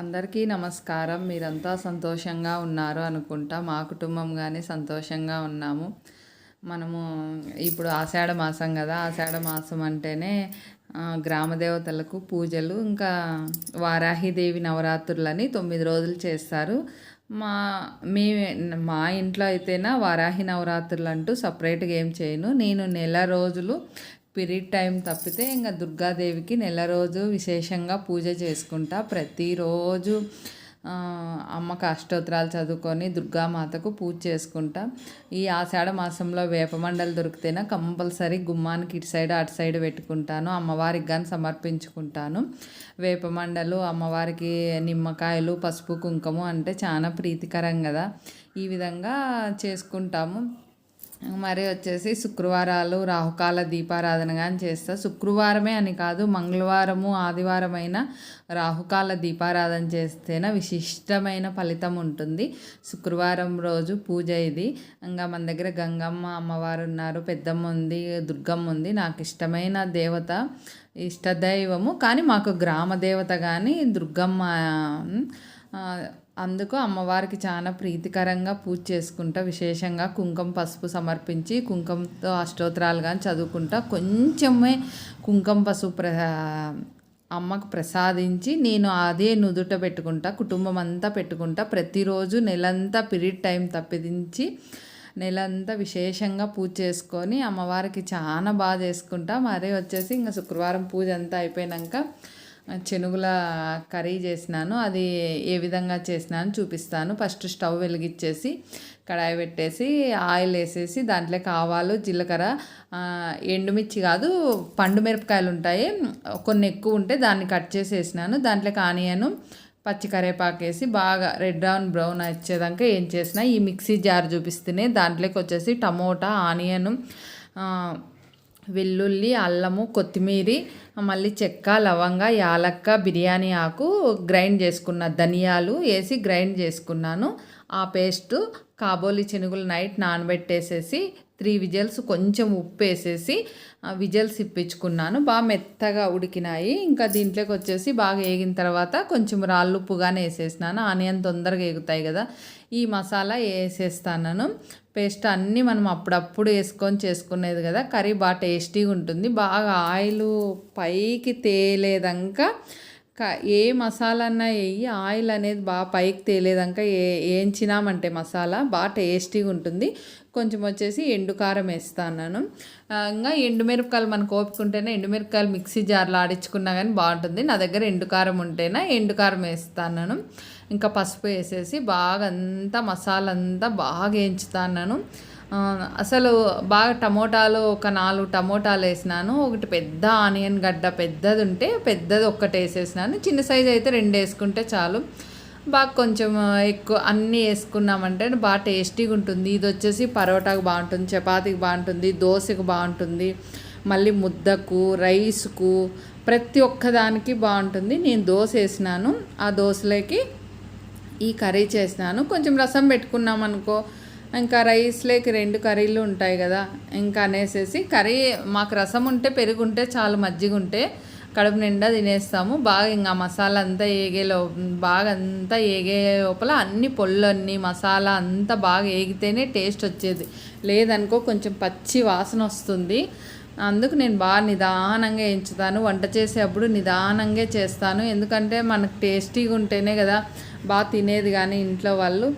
అందరికీ నమస్కారం. మీరంతా సంతోషంగా ఉన్నారు అనుకుంటా. మా కుటుంబం కానీ సంతోషంగా ఉన్నాము. మనము ఇప్పుడు ఆషాఢ మాసం కదా. ఆషాఢ మాసం అంటేనే గ్రామదేవతలకు గ్రామ దేవతలకు పూజలు ఇంకా వారాహిదేవి నవరాత్రులని తొమ్మిది రోజులు చేస్తారు. మా మీ మా ఇంట్లో అయితేనా వారాహి నవరాత్రులు అంటూ సపరేట్గా ఏం చేయను. నేను నెల రోజులు పీరియడ్ టైం తప్పితే ఇంకా దుర్గాదేవికి నెల రోజు విశేషంగా పూజ చేసుకుంటా. ప్రతిరోజు అమ్మ అమ్మకు అష్టోత్తరాలు చదువుకొని దుర్గామాతకు పూజ చేసుకుంటా. ఈ ఆషాఢ మాసంలో వేపమండలు దొరికితేనే కంపల్సరీ గుమ్మానికి ఇటు సైడ్ అటు సైడ్ పెట్టుకుంటాను. అమ్మవారికి కానీ సమర్పించుకుంటాను. వేపమండలు అమ్మవారికి నిమ్మకాయలు పసుపు కుంకుమ అంటే చాలా ప్రీతికరం కదా. ఈ విధంగా చేసుకుంటాము. మరి వచ్చేసి శుక్రవారాలు రాహుకాల దీపారాధన కానీ చేస్తా. శుక్రవారమే అని కాదు మంగళవారము ఆదివారమైన రాహుకాల దీపారాధన చేస్తేనే విశిష్టమైన ఫలితం ఉంటుంది. శుక్రవారం రోజు పూజ ఇది. ఇంకా మన దగ్గర గంగమ్మ అమ్మవారు ఉన్నారు పెద్దమ్మ ఉంది దుర్గమ్మ ఉంది. నాకు ఇష్టమైన దేవత ఇష్టదైవము. కానీ మాకు గ్రామ దేవత కానీ దుర్గమ్మ అందుకు అమ్మవారికి చాలా ప్రీతికరంగా పూజ చేసుకుంటా విశేషంగా కుంకుమ పసుపు సమర్పించి కుంకుమతో అష్టోత్తరాలు కానీ చదువుకుంటా కొంచెమే కుంకుమ పసుపు ప్ర అమ్మకు ప్రసాదించి నేను అదే నుదుట పెట్టుకుంటా కుటుంబం అంతా పెట్టుకుంటా ప్రతిరోజు నెలంతా పీరియడ్ టైం తప్పించి నెలంతా విశేషంగా పూజ చేసుకొని అమ్మవారికి చాలా బాగా చేసుకుంటా. మరీ వచ్చేసి ఇంకా శుక్రవారం పూజ అంతా అయిపోయినాక చెనుగుల కర్రీ చేసినాను. అది ఏ విధంగా చేసినాను చూపిస్తాను. ఫస్ట్ స్టవ్ వెలిగించేసి కడాయి పెట్టేసి ఆయిల్ వేసేసి దాంట్లో ఆవాలు జీలకర్ర ఎండుమిర్చి కాదు పండు మిరపకాయలు ఉంటాయి. కొన్ని ఎక్కువ ఉంటే దాన్ని కట్ చేసి వేసినాను. దాంట్లోకి ఆనియను పచ్చి కరేపాకు వేసి బాగా రెడ్ బ్రౌన్ బ్రౌన్ వచ్చేదాకా ఏం చేసినా ఈ మిక్సీ జార్ చూపిస్తేనే దాంట్లోకి వచ్చేసి టమోటా ఆనియను వెల్లుల్లి అల్లము కొత్తిమీరి మళ్ళీ చెక్క లవంగ యాలక్క బిర్యానీ ఆకు గ్రైండ్ చేసుకున్న ధనియాలు వేసి గ్రైండ్ చేసుకున్నాను. ఆ పేస్ట్ కాబోలి చెనుగులు నైట్ నానబెట్టేసేసి త్రీ విజల్స్ కొంచెం ఉప్పు వేసేసి విజల్స్ ఇప్పించుకున్నాను. బాగా మెత్తగా ఉడికినాయి. ఇంకా దీంట్లోకి వచ్చేసి బాగా వేగిన తర్వాత కొంచెం రాళ్ళు ఉప్పుగానే వేసేసినాను. ఆనియన్ తొందరగా ఎగుతాయి కదా. ఈ మసాలా వేసేస్తాను పేస్ట్ అన్నీ మనం అప్పుడప్పుడు వేసుకొని చేసుకునేది కదా. కర్రీ బాగా టేస్టీగా ఉంటుంది. బాగా ఆయిల్ పైకి తేలేదంక ఏ మసాలా అన్నా వేయి. ఆయిల్ అనేది బాగా పైకి తేలేదంక ఏ వేయించినామంటే మసాలా బాగా టేస్టీగా ఉంటుంది. కొంచెం వచ్చేసి ఎండు కారం వేస్తాను ఇంకా ఎండుమిరపకాయలు మనకు కోపుకుంటేనే ఎండుమిరపకాయలు మిక్సీ జార్లో ఆడించుకున్నా కానీ బాగుంటుంది. నా దగ్గర ఎండు కారం ఉంటేనే ఎండు కారం వేస్తాను ఇంకా పసుపు వేసేసి బాగా అంతా మసాలా అంతా బాగా వేయించుతాను అసలు బాగా టమోటాలు ఒక నాలుగు టమోటాలు వేసినాను. ఒకటి పెద్ద ఆనియన్ గడ్డ పెద్దది ఉంటే పెద్దది ఒక్కటి వేసేసినాను. చిన్న సైజు అయితే రెండు వేసుకుంటే చాలు. బాగా కొంచెం ఎక్కువ అన్నీ వేసుకున్నామంటే బాగా టేస్టీగా ఉంటుంది. ఇది వచ్చేసి పరోటాకు బాగుంటుంది చపాతీకి బాగుంటుంది దోశకు బాగుంటుంది మళ్ళీ ముద్దకు రైస్కు ప్రతి ఒక్కదానికి బాగుంటుంది. నేను దోశ వేసినాను. ఆ దోశలోకి ఈ కర్రీ చేసినాను. కొంచెం రసం పెట్టుకున్నాం అనుకో ఇంకా రైస్లోకి రెండు కర్రీలు ఉంటాయి కదా ఇంకా అనేసేసి కర్రీ మాకు రసం ఉంటే పెరుగు ఉంటే చాలు మజ్జిగ ఉంటే కడుపు నిండా తినేస్తాము. బాగా ఇంకా మసాలా అంతా ఏగే లో బాగా అంతా ఏగే లోపల అన్ని పొల్లన్నీ మసాలా అంతా బాగా ఏగితేనే టేస్ట్ వచ్చేది. లేదనుకో కొంచెం పచ్చి వాసన వస్తుంది. అందుకు నేను బాగా నిదానంగా ఎంచుతాను. వంట చేసేటప్పుడు నిదానంగా చేస్తాను. ఎందుకంటే మనకు టేస్టీగా ఉంటేనే కదా బాగా తినేది కానీ ఇంట్లో వాళ్ళు.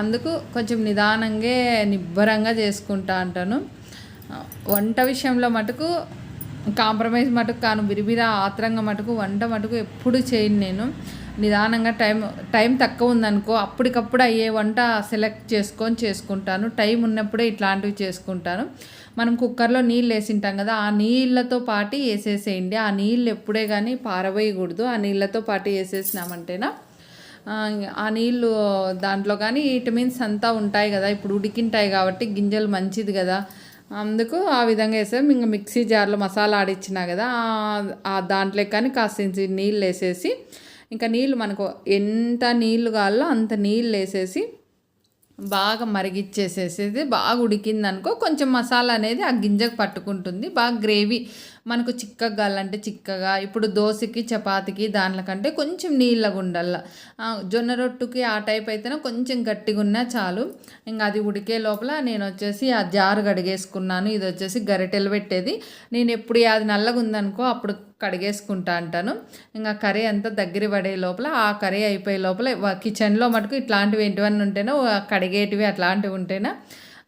అందుకు కొంచెం నిదానంగా నిబ్బరంగా చేసుకుంటా అంటాను. వంట విషయంలో మటుకు కాంప్రమైజ్ మటుకు కాను బిరిబిరా ఆత్రంగా మటుకు వంట మటుకు ఎప్పుడు చేయను నేను. నిదానంగా టైం టైం తక్కువ ఉందనుకో అప్పటికప్పుడు అయ్యే వంట సెలెక్ట్ చేసుకొని చేసుకుంటాను. టైం ఉన్నప్పుడే ఇట్లాంటివి చేసుకుంటాను. మనం కుక్కర్లో నీళ్ళు వేసింటాం కదా ఆ నీళ్ళతో పాటు వేసేసేయండి. ఆ నీళ్ళు ఎప్పుడే కానీ పారవేయకూడదు. ఆ నీళ్ళతో పాటు వేసేసినామంటేనా? ఆ, ఆ నీళ్ళు దాంట్లో కానీ విటమిన్స్ అంతా ఉంటాయి కదా. ఇప్పుడు ఉడికింటాయి కాబట్టి గింజలు మంచిది కదా. అందుకు ఆ విధంగా వేసాం ఇంకా మిక్సీ జార్లో మసాలా ఆడిచ్చినా కదా ఆ- దాంట్లో కానీ కాస్త నీళ్ళు వేసేసి ఇంకా నీళ్ళు మనకు ఎంత నీళ్ళు కావాలో అంత నీళ్ళు వేసేసి బాగా మరిగిచ్చేసేసేది బాగా ఉడికిందనుకో కొంచెం మసాలా అనేది ఆ గింజకు పట్టుకుంటుంది. బాగా గ్రేవీ మనకు చిక్కగా కావాలంటే చిక్కగా ఇప్పుడు దోశకి చపాతీకి దానికంటే కొంచెం నీళ్ళగా ఉండాల జొన్న రొట్టుకి ఆ టైప్ అయితేనే కొంచెం గట్టిగా ఉన్నా చాలు. ఇంకా అది ఉడికే లోపల నేను వచ్చేసి ఆ జారు కడిగేసుకున్నాను. ఇది వచ్చేసి గరిటెలు పెట్టేది. నేను ఎప్పుడు అది నల్లగా ఉందనుకో అప్పుడు కడిగేసుకుంటా అంటాను. ఇంకా కర్రీ అంతా దగ్గర పడే లోపల ఆ కర్రీ అయిపోయే లోపల కిచెన్లో మటుకు ఇట్లాంటివి ఏంటివన్నీ ఉంటేనో కడిగేటివి అట్లాంటివి ఉంటేనే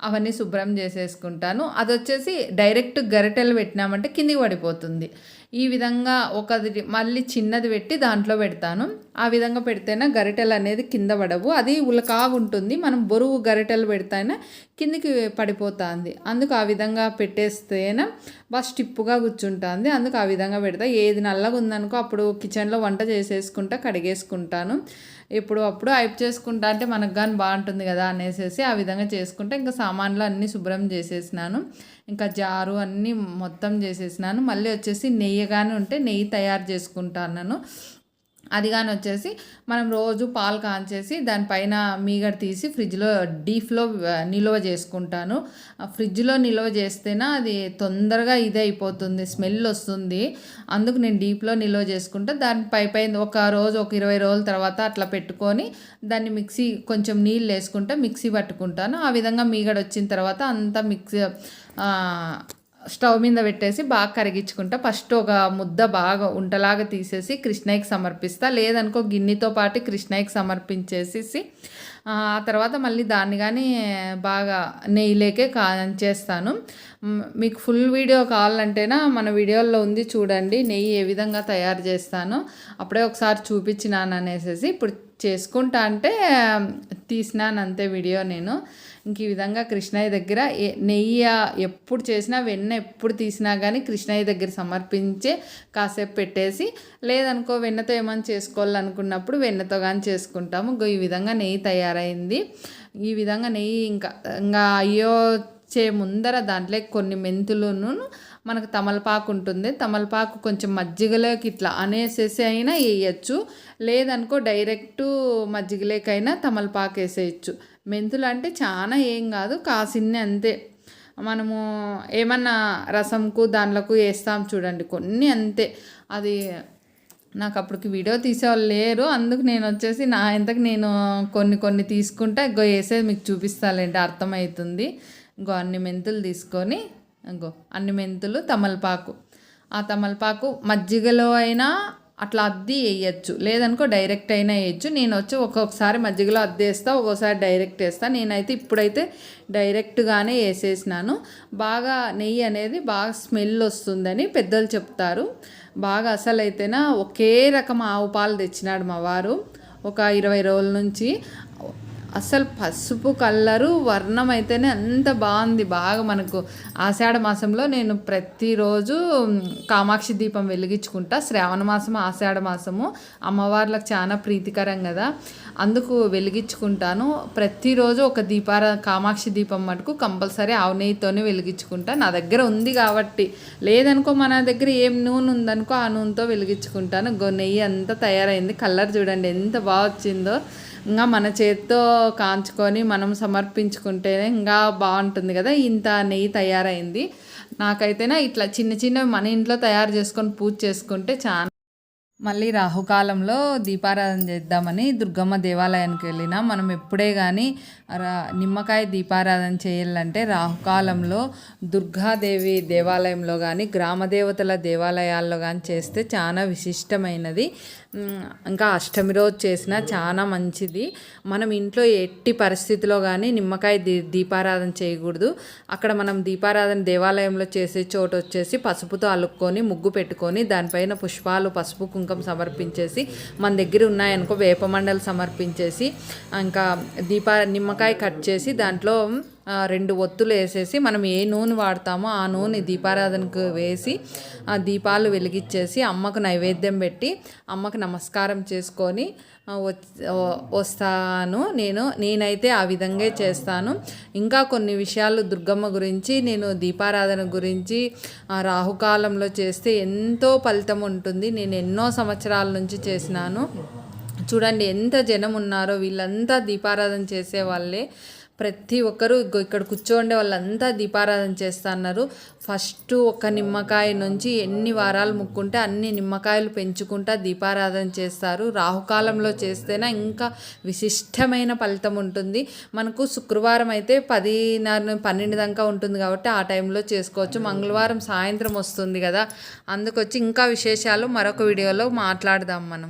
అవన్నీ శుభ్రం చేసేసుకుంటాను. అది వచ్చేసి డైరెక్ట్ గరిటెలు పెట్టినామంటే కిందికి పడిపోతుంది. ఈ విధంగా ఒకది మళ్ళీ చిన్నది పెట్టి దాంట్లో పెడతాను. ఆ విధంగా పెడితేనే గరిటెలు అనేది కింద పడవు. అది ఉలకాగా ఉంటుంది. మనం బరువు గరిటెలు పెడితేనే కిందికి పడిపోతుంది. అందుకు ఆ విధంగా పెట్టేస్తేనే బాగా స్టిప్పుగా కూర్చుంటుంది. అందుకు ఆ విధంగా పెడతా. ఏది నల్లగా ఉందనుకో అప్పుడు కిచెన్లో వంట చేసేసుకుంటా కడిగేసుకుంటాను. ఇప్పుడు అప్పుడు అయిపు చేసుకుంటా అంటే మనకు కానీ బాగుంటుంది కదా అనేసి ఆ విధంగా చేసుకుంటే. ఇంకా సామాన్లు అన్నీ శుభ్రం చేసేసినాను. ఇంకా జారు అన్నీ మొత్తం చేసేసినాను. మళ్ళీ వచ్చేసి నెయ్యి కానీ ఉంటే నెయ్యి తయారు చేసుకుంటాను అది కానీ వచ్చేసి మనం రోజు పాలు కాంచేసి దానిపైన మీగడ తీసి ఫ్రిడ్జ్లో డీప్లో నిల్వ చేసుకుంటాను. ఫ్రిడ్జ్లో నిల్వ చేస్తేనే అది తొందరగా ఇది అయిపోతుంది స్మెల్ వస్తుంది. అందుకు నేను డీప్లో నిల్వ చేసుకుంటే. దాని పై పైన ఒక రోజు ఒక ఇరవై రోజుల తర్వాత అట్లా పెట్టుకొని దాన్ని మిక్సీ కొంచెం నీళ్ళు వేసుకుంటే మిక్సీ పట్టుకుంటాను. ఆ విధంగా మీగడ వచ్చిన తర్వాత అంతా మిక్సీ స్టవ్ మీద పెట్టేసి బాగా కరిగించుకుంటా. ఫస్ట్ ఒక ముద్ద బాగా ఉంటలాగా తీసేసి కృష్ణయ్యకి సమర్పిస్తా. లేదనుకో గిన్నెతో పాటు కృష్ణయ్యకి సమర్పించేసేసి ఆ తర్వాత మళ్ళీ దాన్ని కానీ బాగా నెయ్యిలేకే కాంచేస్తాను చేస్తాను. మీకు ఫుల్ వీడియో కావాలంటేనా మన వీడియోలో ఉంది చూడండి. నెయ్యి ఏ విధంగా తయారు చేస్తాను అప్పుడే ఒకసారి చూపించినాను అనేసి ఇప్పుడు చేసుకుంటా అంటే తీసినాను అంతే వీడియో నేను. ఇంక ఈ విధంగా కృష్ణయ్య దగ్గర ఏ- నెయ్యి ఎప్పుడు చేసినా వెన్న ఎప్పుడు తీసినా కానీ కృష్ణయ్య దగ్గర సమర్పించే కాసేపు పెట్టేసి లేదనుకో వెన్నతో ఏమైనా చేసుకోవాలనుకున్నప్పుడు వెన్నతో కానీ చేసుకుంటాము. ఈ విధంగా నెయ్యి తయారు తయారైంది. ఈ విధంగా నెయ్యి ఇంకా ఇంకా అయ్యో చే ముందర దాంట్లో కొన్ని మెంతులను మనకు తమలపాకు ఉంటుంది. తమలపాకు కొంచెం మజ్జిగలోకి ఇట్లా అనేసేసి అయినా వేయచ్చు. లేదనుకో డైరెక్ట్ మజ్జిగలేకైనా తమలపాకు వేసేయచ్చు. మెంతులు అంటే చాలా ఏం కాదు కాసిన్ని అంతే. మనము ఏమన్నా రసంకు దాంట్లోకి వేస్తాం చూడండి కొన్ని అంతే. అది నాకు అప్పటికి వీడియో తీసేవాళ్ళు లేరు. అందుకు నేను వచ్చేసి నా ఇంతకు నేను కొన్ని కొన్ని తీసుకుంటే ఇంకో వేసేది మీకు చూపిస్తాలేంటి అర్థమవుతుంది. ఇంకో అన్ని మెంతులు తీసుకొని ఇంకో అన్ని మెంతులు తమలపాకు. ఆ తమలపాకు మజ్జిగలో అయినా అట్లా అద్ది వేయచ్చు. లేదనుకో డైరెక్ట్ అయినా వేయచ్చు. నేను వచ్చి ఒక్కొక్కసారి మజ్జిగలో అద్దె వేస్తా ఒక్కోసారి డైరెక్ట్ వేస్తా. నేనైతే ఇప్పుడైతే డైరెక్ట్గానే వేసేసినాను. బాగా నెయ్యి అనేది బాగా స్మెల్ వస్తుందని పెద్దలు చెప్తారు. బాగా అసలు అయితేనా ఒకే రకం ఆవు పాలు తెచ్చినాడు మా వారు. ఒక ఇరవై రోజుల నుంచి అసలు పసుపు కలరు వర్ణం అయితేనే అంత బాగుంది. బాగా మనకు ఆషాఢ మాసంలో నేను ప్రతిరోజు కామాక్షి దీపం వెలిగించుకుంటా. శ్రావణ మాసం ఆషాఢ మాసము అమ్మవార్లకు చాలా ప్రీతికరం కదా. అందుకు వెలిగించుకుంటాను. ప్రతిరోజు ఒక దీపార కామాక్షి దీపం మటుకు కంపల్సరీ ఆవు నెయ్యితోనే వెలిగించుకుంటా. నా దగ్గర ఉంది కాబట్టి. లేదనుకో మన దగ్గర ఏం నూనె ఉందనుకో ఆ నూనెతో వెలిగించుకుంటాను. గో నెయ్యి అంతా తయారైంది. కలర్ చూడండి ఎంత బాగా వచ్చిందో. ఇంకా మన చేతితో కాంచుకొని మనం సమర్పించుకుంటేనే ఇంకా బాగుంటుంది కదా ఇంత నెయ్యి తయారైంది. నాకైతేనే ఇట్లా చిన్న చిన్నవి మన ఇంట్లో తయారు చేసుకొని పూజ చేసుకుంటే చాలా మళ్ళీ రాహుకాలంలో దీపారాధన చేద్దామని దుర్గమ్మ దేవాలయానికి వెళ్ళినా మనం ఎప్పుడే కానీ నిమ్మకాయ దీపారాధన చేయాలంటే రాహుకాలంలో దుర్గాదేవి దేవాలయంలో కానీ గ్రామదేవతల దేవాలయాల్లో కానీ చేస్తే చాలా విశిష్టమైనది. ఇంకా అష్టమి రోజు చేసినా చాలా మంచిది. మనం ఇంట్లో ఎట్టి పరిస్థితిలో కానీ నిమ్మకాయ దీ దీపారాధన చేయకూడదు. అక్కడ మనం దీపారాధన దేవాలయంలో చేసే చోటు వచ్చేసి పసుపుతో అలుక్కొని ముగ్గు పెట్టుకొని దానిపైన పుష్పాలు పసుపు కుంకం సమర్పించేసి మన దగ్గర ఉన్నాయనుకో వేపమండలు సమర్పించేసి ఇంకా దీపా నిమ్మ నిమ్మకాయ కట్ చేసి దాంట్లో రెండు ఒత్తులు వేసేసి మనం ఏ నూనె వాడతామో ఆ నూనె దీపారాధనకు వేసి ఆ దీపాలు వెలిగించేసి అమ్మకు నైవేద్యం పెట్టి అమ్మకు నమస్కారం చేసుకొని వ- వస్తాను నేను. నేనైతే ఆ విధంగా చేస్తాను. ఇంకా కొన్ని విషయాలు దుర్గమ్మ గురించి నేను దీపారాధన గురించి ఆ, రాహుకాలంలో చేస్తే ఎంతో ఫలితం ఉంటుంది. నేను ఎన్నో సంవత్సరాల నుంచి చేసినాను. చూడండి ఎంత జనం ఉన్నారో వీళ్ళంతా దీపారాధన చేసే వాళ్ళే. ప్రతి ఒక్కరూ ఇక్కడ కూర్చోండే వాళ్ళంతా దీపారాధన చేస్తున్నారు ఫస్ట్ ఒక నిమ్మకాయ నుంచి ఎన్ని వారాలు ముక్కుంటే అన్ని నిమ్మకాయలు పెంచుకుంటా దీపారాధన చేస్తారు. రాహుకాలంలో చేస్తేనే ఇంకా విశిష్టమైన ఫలితం ఉంటుంది. మనకు శుక్రవారం అయితే పదిన్నర పన్నెండు దాకా ఉంటుంది కాబట్టి ఆ టైంలో చేసుకోవచ్చు. మంగళవారం సాయంత్రం వస్తుంది కదా. అందుకొచ్చి ఇంకా విశేషాలు మరొక వీడియోలో మాట్లాడదాం మనం.